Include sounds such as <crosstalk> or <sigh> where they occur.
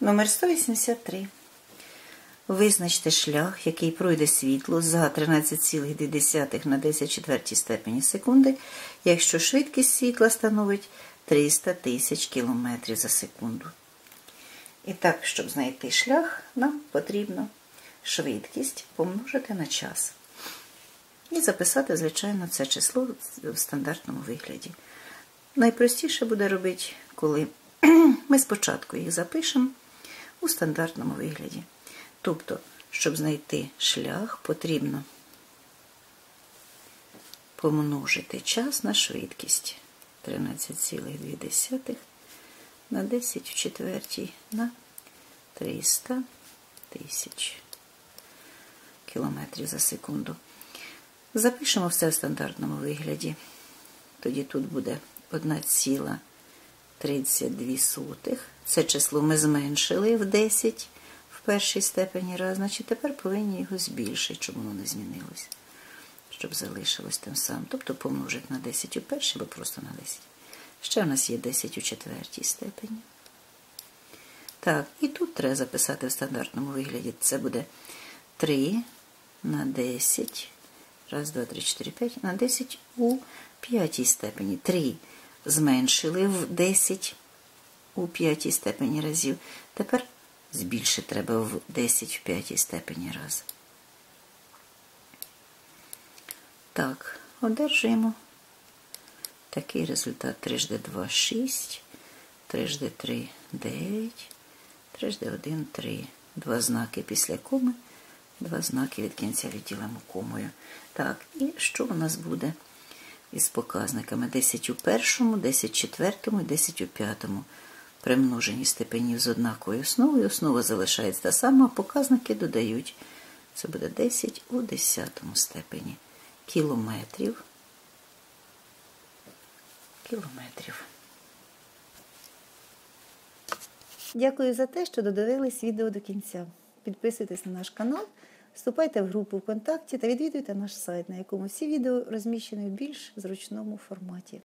Номер 183. Визначте шлях, який пройде світло за 13,2 на 10 четвертій степені секунди, якщо швидкість світла становить 300 тисяч км за секунду. І так, щоб знайти шлях, нам потрібно швидкість помножити на час. І записати, звичайно, це число в стандартному вигляді. Найпростіше буде робити, коли <clears throat> ми спочатку їх запишемо у стандартному вигляді. Тобто, щоб знайти шлях, потрібно помножити час на швидкість 13,2 на 10 в четвертій на 300 тисяч кілометрів за секунду. Запишемо все в стандартному вигляді. Тоді тут буде 1,32. Це число ми зменшили в 10 в першій степені раз, значить тепер повинні його збільшити, щоб воно не змінилося. Щоб залишилось тим самим. Тобто помножити на 10 у першій, або просто на 10. Ще в нас є 10 у четвертій степені. Так, і тут треба записати в стандартному вигляді. Це буде 3 на 10. Раз, два, три, чотири, п'ять. На 10 у п'ятій степені. 3 зменшили в 10 у п'ятій степені разів. Тепер збільшити треба в 10 в п'ятій степені раз. Так, одержуємо такий результат 3 2 6, 3 3 9, 3 1 3. Два знаки після коми, два знаки від кінця відділимо комою. Так, і що у нас буде із показниками? 10 у першому, 10 у четвертому і 10 у п'ятому. При множенні степенів з однаковою основою. Основа залишається та сама, а показники додають. Це буде 10 у 10 степені кілометрів. Кілометрів. Дякую за те, що додивились відео до кінця. Підписуйтесь на наш канал, вступайте в групу ВКонтакті та відвідуйте наш сайт, на якому всі відео розміщені в більш зручному форматі.